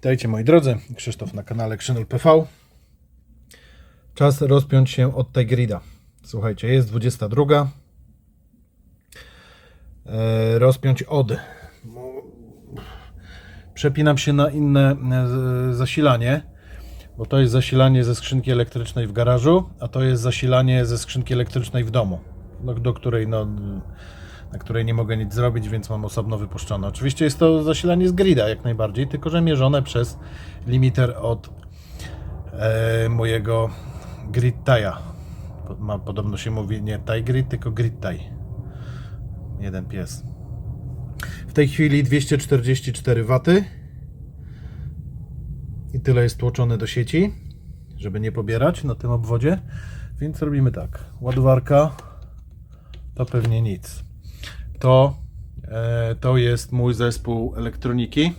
Witajcie moi drodzy, Krzysztof na kanale Krzynol PV. Czas rozpiąć się od Tigrida. Słuchajcie, jest 22. E, rozpiąć od. Przepinam się na inne e, zasilanie, bo to jest zasilanie ze skrzynki elektrycznej w garażu, a to jest zasilanie ze skrzynki elektrycznej w domu, do której no, na której nie mogę nic zrobić, więc mam osobno wypuszczone. Oczywiście jest to zasilanie z grida jak najbardziej, tylko że mierzone przez limiter od e, mojego grid tie'a. Ma, podobno się mówi nie tie grid, tylko grid tie. Jeden pies. W tej chwili 244 W. I tyle jest tłoczone do sieci, żeby nie pobierać na tym obwodzie. Więc robimy tak. Ładowarka to pewnie nic to, e, to jest mój zespół elektroniki.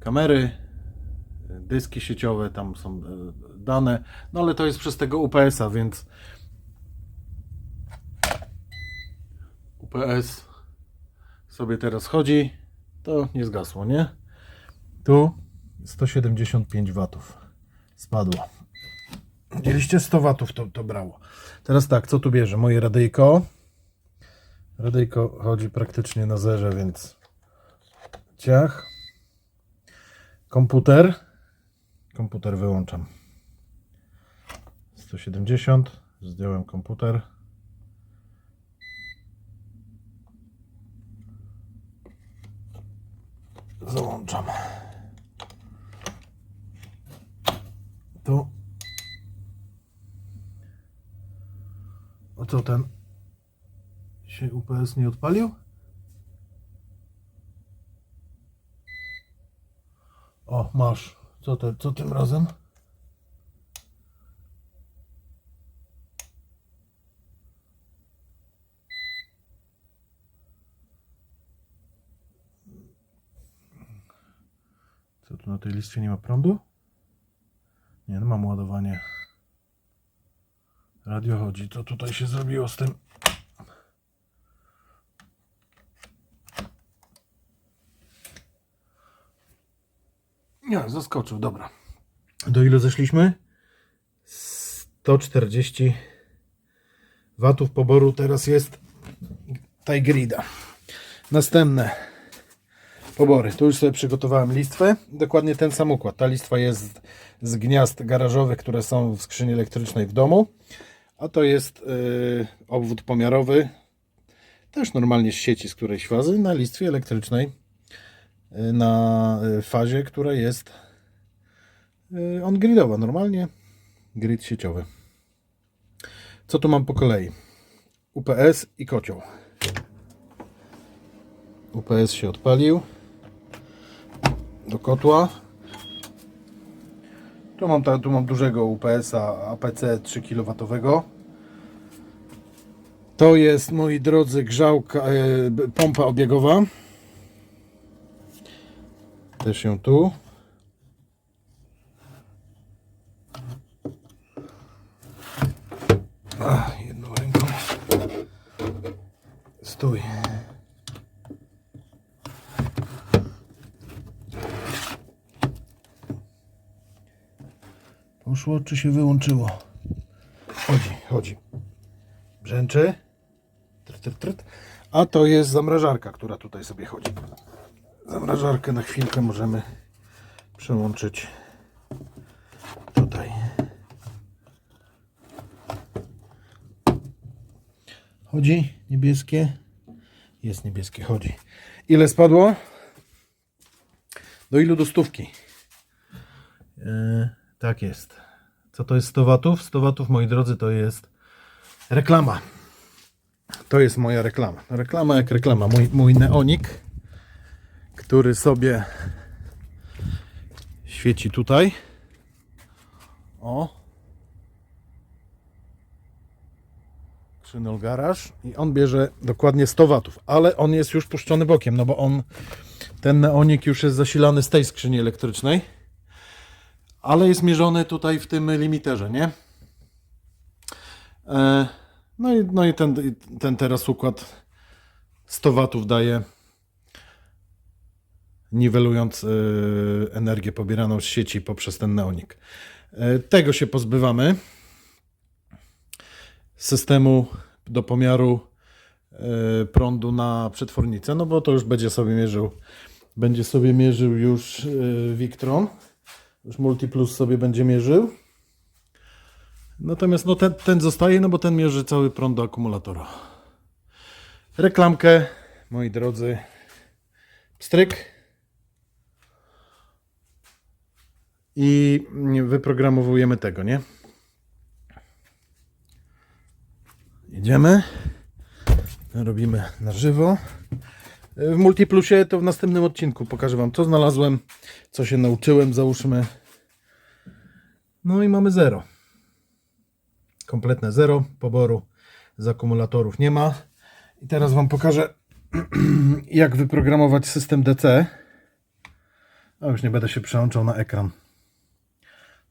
Kamery, dyski sieciowe, tam są e, dane, no ale to jest przez tego UPS-a, więc UPS sobie teraz chodzi, to nie zgasło, nie? Tu 175 watów spadło. Widzieliście 100 watów to, to brało. Teraz tak, co tu bierze? Moje radyjko. Radyjko chodzi praktycznie na zerze, więc ciach. Komputer. Komputer wyłączam. 170. Zdjąłem komputer. Załączam. Tu. O co ten się UPS nie odpalił? O, masz. Co, te, co tym razem? Co tu na tej listwie nie ma prądu? Nie, no mam ładowanie. Radio chodzi. Co tutaj się zrobiło z tym? Nie, zaskoczył, dobra. Do ilu zeszliśmy? 140 watów poboru teraz jest Tigrida. Następne pobory. Tu już sobie przygotowałem listwę. Dokładnie ten sam układ. Ta listwa jest z gniazd garażowych, które są w skrzyni elektrycznej w domu. A to jest yy, obwód pomiarowy. Też normalnie z sieci z którejś fazy na listwie elektrycznej na y, fazie, która jest y, on-gridowa, normalnie grid sieciowy. Co tu mam po kolei? UPS i kocioł. UPS się odpalił do kotła. Tu mam, tu mam dużego UPS-a APC 3 kW. To jest, moi drodzy, grzałka, y, pompa obiegowa. Też ją tu. Ach, jedną ręką. Stój. Poszło czy się wyłączyło? Chodzi, chodzi. Brzęczy. Tryt, tryt, tryt. A to jest zamrażarka, która tutaj sobie chodzi zamrażarkę na chwilkę możemy przełączyć tutaj. Chodzi niebieskie? Jest niebieskie, chodzi. Ile spadło? Do ilu do stówki? Yy, tak jest. Co to jest 100 watów? 100 watów, moi drodzy, to jest reklama. To jest moja reklama. Reklama jak reklama. Mój, mój neonik który sobie świeci tutaj. O. Krzynol garaż i on bierze dokładnie 100 watów, ale on jest już puszczony bokiem, no bo on ten neonik już jest zasilany z tej skrzyni elektrycznej. Ale jest mierzony tutaj w tym limiterze, nie? E, no i, no i ten, ten teraz układ 100 watów daje niwelując y, energię pobieraną z sieci poprzez ten neonik. Y, Tego się pozbywamy. Systemu do pomiaru y, prądu na przetwornicę, no bo to już będzie sobie mierzył, będzie sobie mierzył już y, Victron. Już Multiplus sobie będzie mierzył. Natomiast no, ten, ten zostaje, no bo ten mierzy cały prąd do akumulatora. Reklamkę, moi drodzy. Stryk. I wyprogramowujemy tego, nie? Jedziemy. Robimy na żywo. W Multiplusie to w następnym odcinku pokażę Wam, co znalazłem, co się nauczyłem, załóżmy. No i mamy zero. Kompletne zero. Poboru z akumulatorów nie ma. I teraz Wam pokażę, jak wyprogramować system DC. A już nie będę się przełączał na ekran.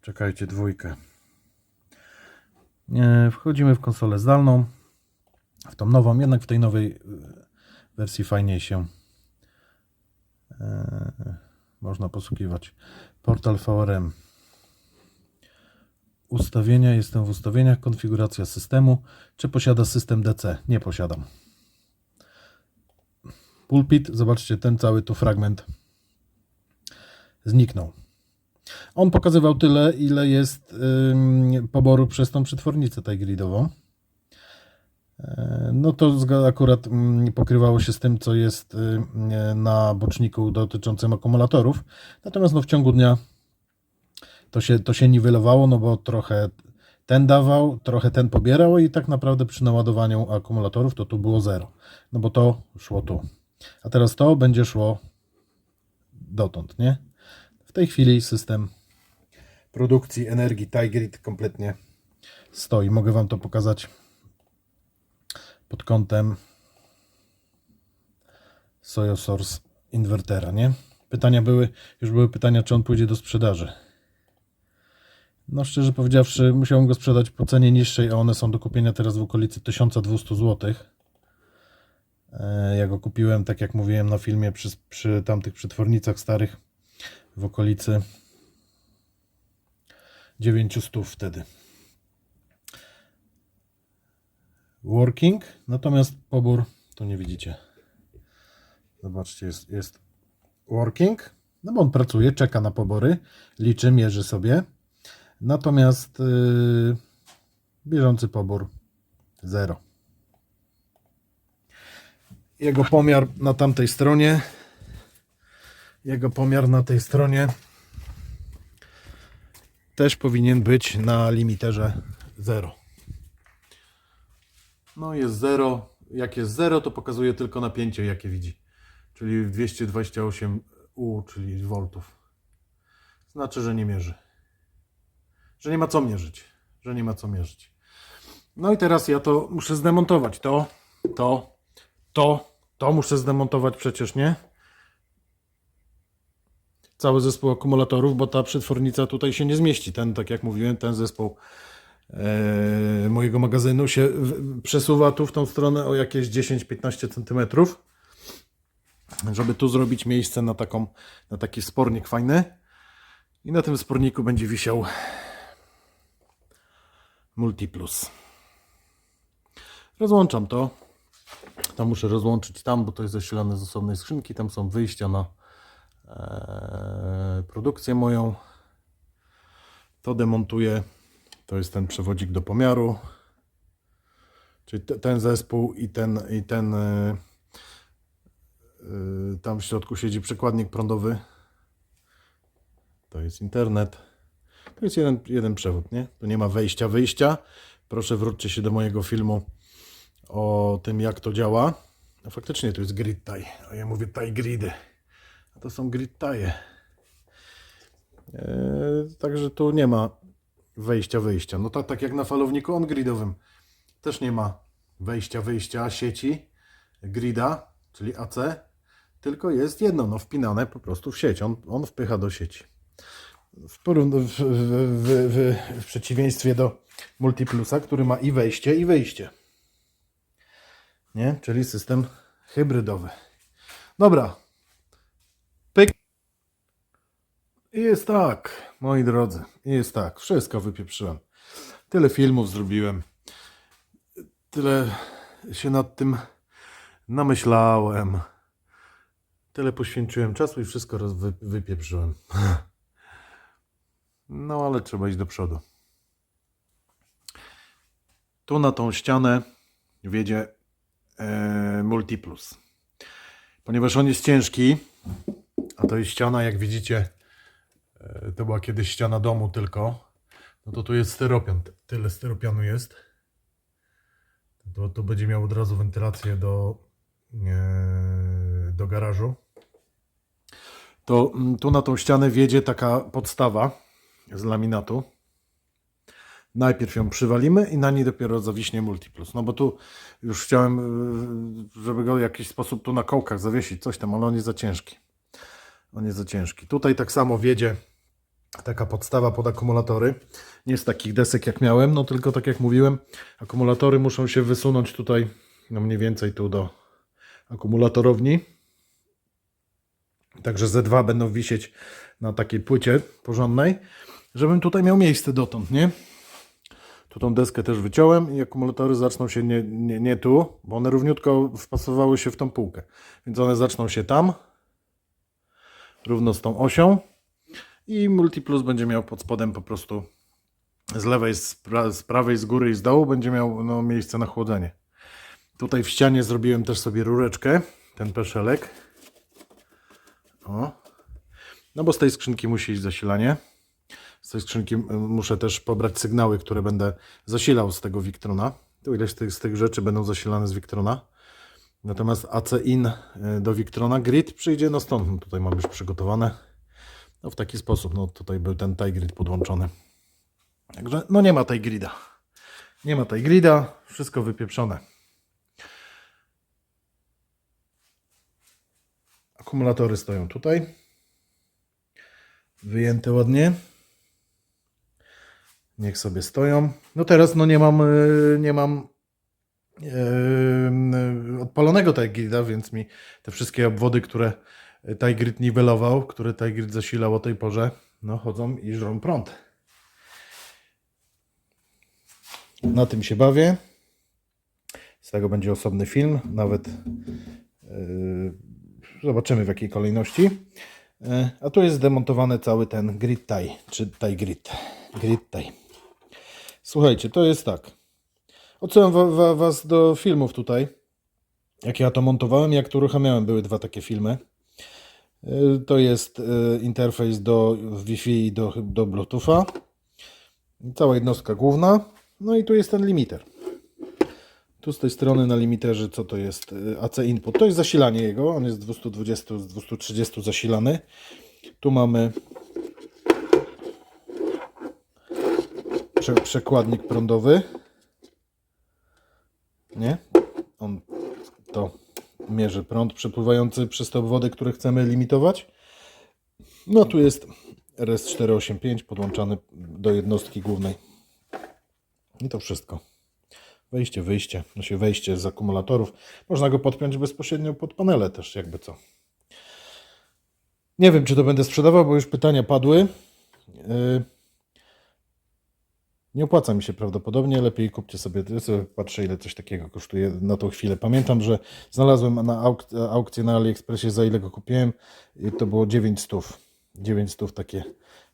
Czekajcie, dwójkę. Wchodzimy w konsolę zdalną. W tą nową, jednak w tej nowej y, wersji fajniej się e, można posługiwać. Portal VRM. Ustawienia, jestem w ustawieniach, konfiguracja systemu. Czy posiada system DC? Nie posiadam. Pulpit, zobaczcie, ten cały tu fragment zniknął. On pokazywał tyle, ile jest poboru przez tą przetwornicę Tigridową. E, No to akurat pokrywało się z tym, co jest y, y, na boczniku dotyczącym akumulatorów. Natomiast no, w ciągu dnia to się, to się niwelowało, no bo trochę ten dawał, trochę ten pobierał i tak naprawdę przy naładowaniu akumulatorów to tu było zero. No bo to szło tu. A teraz to będzie szło dotąd, nie? Tej chwili system produkcji energii Tigrid kompletnie stoi. Mogę Wam to pokazać pod kątem Soyo Source inwertera, nie? Pytania były, już były pytania, czy on pójdzie do sprzedaży. No szczerze powiedziawszy, musiałem go sprzedać po cenie niższej, a one są do kupienia teraz w okolicy 1200 zł. E, Ja go kupiłem, tak jak mówiłem na filmie, przy, przy tamtych przetwornicach starych w okolicy 900 wtedy. Working, natomiast pobór tu nie widzicie. Zobaczcie, jest, jest working, no bo on pracuje, czeka na pobory, liczy, mierzy sobie. Natomiast yy, bieżący pobór 0. Jego pomiar na tamtej stronie. Jego pomiar na tej stronie też powinien być na limiterze 0. No jest 0. Jak jest 0, to pokazuje tylko napięcie, jakie widzi. Czyli 228 U, czyli voltów. Znaczy, że nie mierzy. Że nie ma co mierzyć. Że nie ma co mierzyć. No i teraz ja to muszę zdemontować. To, to, to, to muszę zdemontować przecież, nie? Cały zespół akumulatorów, bo ta przetwornica tutaj się nie zmieści. Ten, tak jak mówiłem, ten zespół e, mojego magazynu się w- przesuwa tu w tą stronę o jakieś 10-15 cm, żeby tu zrobić miejsce na, taką, na taki spornik fajny. I na tym sporniku będzie wisiał Multiplus. Rozłączam to. To muszę rozłączyć tam, bo to jest zasilane z osobnej skrzynki. Tam są wyjścia na produkcję moją. To demontuję. To jest ten przewodzik do pomiaru. Czyli te, ten zespół i ten, i ten e, tam w środku siedzi przekładnik prądowy. To jest internet. To jest jeden, jeden przewód, nie? Tu nie ma wejścia, wyjścia. Proszę wróćcie się do mojego filmu o tym, jak to działa. No faktycznie to jest grid tie, a ja mówię tie gridy. To są grid tie. Eee, także tu nie ma wejścia, wyjścia. No tak, tak jak na falowniku on-gridowym. Też nie ma wejścia, wyjścia sieci, grida, czyli AC, tylko jest jedno, no wpinane po prostu w sieć. On, on wpycha do sieci. W, w, w, w, w, w przeciwieństwie do Multiplusa, który ma i wejście, i wyjście. Nie? Czyli system hybrydowy. Dobra. I jest tak, moi drodzy, jest tak, wszystko wypieprzyłem. Tyle filmów zrobiłem, tyle się nad tym namyślałem, tyle poświęciłem czasu i wszystko roz wy, wypieprzyłem. No ale trzeba iść do przodu. Tu na tą ścianę wiedzie e, Multiplus. Ponieważ on jest ciężki, a to jest ściana, jak widzicie, to była kiedyś ściana domu tylko, no to tu jest styropian, tyle styropianu jest. To, to będzie miał od razu wentylację do, e, do garażu. To mm, tu na tą ścianę wiedzie taka podstawa z laminatu. Najpierw ją przywalimy i na niej dopiero zawiśnie Multiplus. No bo tu już chciałem, y, żeby go w jakiś sposób tu na kołkach zawiesić, coś tam, ale on jest za ciężki. On jest za ciężki. Tutaj tak samo wiedzie taka podstawa pod akumulatory. Nie z takich desek jak miałem, no tylko tak jak mówiłem, akumulatory muszą się wysunąć tutaj, no mniej więcej tu do akumulatorowni. Także Z2 będą wisieć na takiej płycie porządnej, żebym tutaj miał miejsce dotąd, nie? Tu tą deskę też wyciąłem i akumulatory zaczną się nie, nie, nie tu, bo one równiutko wpasowały się w tą półkę. Więc one zaczną się tam, równo z tą osią i Multiplus będzie miał pod spodem po prostu z lewej, z, pra, z prawej, z góry i z dołu będzie miał no, miejsce na chłodzenie. Tutaj w ścianie zrobiłem też sobie rureczkę, ten peszelek. O. No bo z tej skrzynki musi iść zasilanie. Z tej skrzynki muszę też pobrać sygnały, które będę zasilał z tego Victrona. Tu ileś tych, z tych rzeczy będą zasilane z Victrona. Natomiast AC-IN y, do Victrona grid przyjdzie no stąd. Tutaj mam już przygotowane. No w taki sposób. No tutaj był ten tie grid podłączony. Także no nie ma tej grida. Nie ma tej grida. Wszystko wypieprzone. Akumulatory stoją tutaj. Wyjęte ładnie. Niech sobie stoją. No teraz no nie mam, yy, nie mam yy, odpalonego Tigrida, więc mi te wszystkie obwody, które Tigrid niwelował, które Tigrid zasilał o tej porze, no chodzą i żrą prąd. Na tym się bawię. Z tego będzie osobny film, nawet yy, zobaczymy w jakiej kolejności. Yy, A tu jest zdemontowany cały ten grid tie, czy tie grid. Grid tie. Słuchajcie, to jest tak. Odsyłam wa, wa, Was do filmów tutaj. Jak ja to montowałem, jak to uruchamiałem, były dwa takie filmy. Yy, To jest yy, interfejs do Wi-Fi i do, do Bluetootha. Cała jednostka główna. No i tu jest ten limiter. Tu z tej strony na limiterze co to jest y, AC input. To jest zasilanie jego. On jest z 220 z 230 zasilany. Tu mamy prze, przekładnik prądowy. Nie? On to mierzy prąd przepływający przez te obwody, które chcemy limitować. No tu jest RS485 podłączany do jednostki głównej. I to wszystko. Wejście, wyjście, znaczy wejście z akumulatorów. Można go podpiąć bezpośrednio pod panele też, jakby co. Nie wiem, czy to będę sprzedawał, bo już pytania padły. Yy, Nie opłaca mi się prawdopodobnie. Lepiej kupcie sobie. Ja sobie patrzę, ile coś takiego kosztuje na tą chwilę. Pamiętam, że znalazłem na auk na AliExpressie, za ile go kupiłem. I to było 900. 900 takie,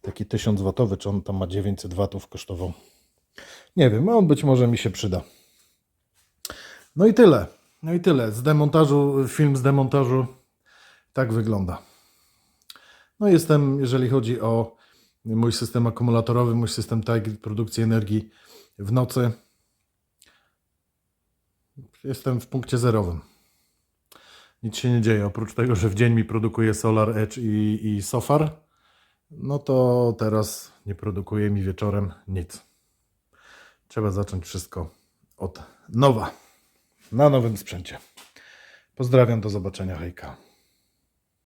taki 1000 watowy, czy on tam ma 900 watów kosztował. Nie wiem, on być może mi się przyda. No i tyle. No i tyle. Z demontażu, film z demontażu tak wygląda. No jestem, jeżeli chodzi o mój system akumulatorowy, mój system Tigrid produkcji energii w nocy, jestem w punkcie zerowym. Nic się nie dzieje, oprócz tego, że w dzień mi produkuje Solar Edge i, i Sofar, no to teraz nie produkuje mi wieczorem nic. Trzeba zacząć wszystko od nowa, na nowym sprzęcie. Pozdrawiam, do zobaczenia, hejka.